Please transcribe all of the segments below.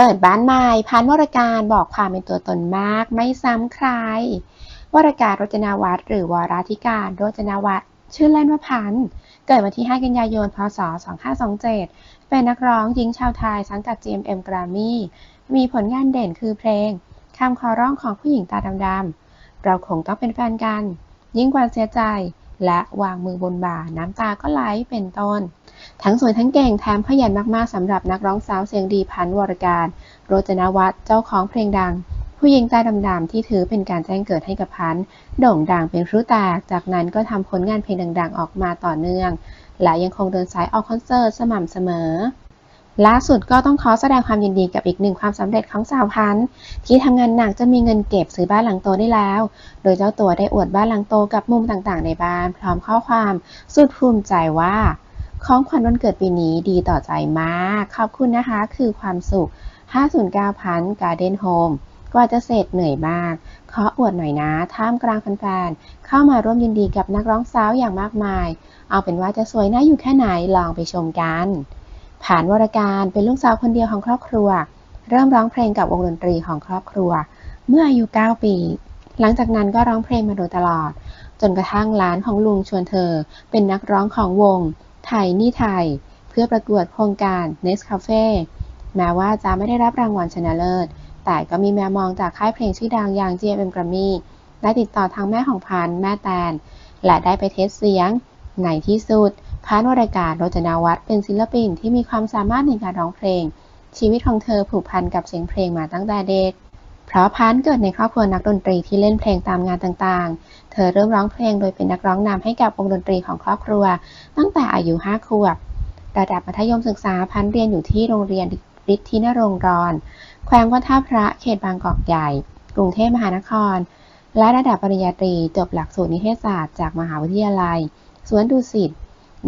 เปิดบ้านใหม่พันวรการบอกความเป็นตัวตนมาก ไม่ซ้ำใคร วรการรจนาวัฒน์หรือวราธิการรจนาวัฒน์ชื่อเล่นว่าพันเกิดวันที่ 5 กันยายน พศ 2527 เป็นนักร้องหญิงชาวไทยสังกัด GMM Grammy มีผลงานเด่นคือเพลงคำขอร้องของผู้หญิงตาดำๆเราคงต้องเป็นแฟนกัน ยิ่งกว่าเสียใจ และวางมือบนบ่าน้ำตาก็ไหลเป็นต้น ทั้งสวยทั้งเก่งแถมขยันมากๆสำหรับนักร้องสาวเสียงดีพันวรการ โรจนวัฒน์เจ้าของเพลงดัง ผู้หญิงตาดำๆที่ถือเป็นการแจ้งเกิดให้กับพันโด่งดังเป็นพลุแตก จากนั้นก็ทำผลงานเพลงดังๆ ออกมาต่อเนื่อง และยังคงเดินสายออกคอนเสิร์ตสม่ำเสมอล่าสุดก็ต้องขอแสดงความยินดีกับอีกหนึ่งความสำเร็จของสาวพันธ์ที่ทำงานหนักจนมีเงินเก็บซื้อบ้านหลังโตได้แล้ว โดยเจ้าตัวได้อวดบ้านหลังโตกับมุมต่างๆ ในบ้าน พร้อมข้อความ สุดภูมิใจว่า ของขวัญวันเกิดปีนี้ดีต่อใจมาก ขอบคุณนะคะ คือความสุข 509พันการ์เด้นโฮมกว่าจะเสร็จเหนื่อยมาก ขออวดหน่อยนะ ท่ามกลางแฟนๆ เข้ามาร่วมยินดีกับนักร้องสาวอย่างมากมาย เอาเป็นว่าจะสวยน่าอยู่แค่ไหน ลองไปชมกัน ผ่านวรการเป็นลูกสาวคนเดียวของครอบครัว เริ่มร้องเพลงกับวงดนตรีของครอบครัว เมื่ออายุ 9 ปี หลังจากนั้นก็ร้องเพลงมาโดยตลอด จนกระทั่งร้านของลุงชวนเธอ เป็นนักร้องของวง ไทยนี่ไทย เพื่อประกวดโครงการ Nest Cafe แม้ว่าจะไม่ได้รับรางวัลชนะเลิศ แต่ก็มีแมวมองจากค่ายเพลงชื่อดังอย่าง GMM Grammy ได้ติดต่อทางแม่ของพันแม่แตน และได้ไปเทสเสียง ในที่สุดพันวรการโรจนาวัฒน์เป็นศิลปินที่มีความสามารถในการร้องเพลง ชีวิตของเธอผูกพันกับเสียงเพลงมาตั้งแต่เด็ก เพราะพันเกิดในครอบครัวนักดนตรีที่เล่นเพลงตามงานต่างๆ เธอเริ่มร้องเพลงโดยเป็นนักร้องนำให้กับวงดนตรีของครอบครัว ตั้งแต่อายุ5ขวบ ระดับมัธยมศึกษาพันเรียนอยู่ที่โรงเรียนฤทธินรงค์รอน แขวงวัดท่าพระเขตบางกอกใหญ่ กรุงเทพมหานคร และระดับปริญญาตรีจบหลักสูตรนิเทศศาสตร์จากมหาวิทยาลัย สวนดุสิต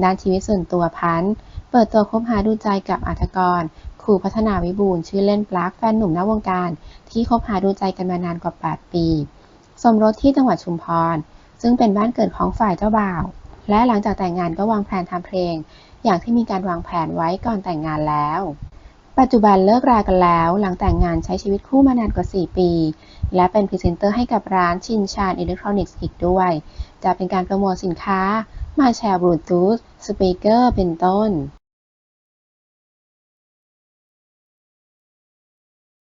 ด้านชีวิตส่วนตัวพันเปิดตัวคบหาดูใจกับอัธกร ครูพัฒนาวิบูลย์ชื่อเล่นปลั๊กแฟนหนุ่มนอกวงการ ที่คบหาดูใจกันมานานกว่า 8 ปี สมรสที่จังหวัดชุมพร ซึ่งเป็นบ้านเกิดของฝ่ายเจ้าบ่าว และหลังจากแต่งงานก็วางแผนทำเพลง อย่างที่มีการวางแผนไว้ก่อนแต่งงานแล้ว ปัจจุบันเลิกรากันแล้ว หลังแต่งงานใช้ชีวิตคู่มานานกว่า 4 ปี และเป็นพรีเซนเตอร์ให้กับร้านชินชาอิเล็กทรอนิกส์อีกด้วย จะเป็นการโปรโมทสินค้ามาแชร์บลูทูธสปีกเกอร์เป็นต้น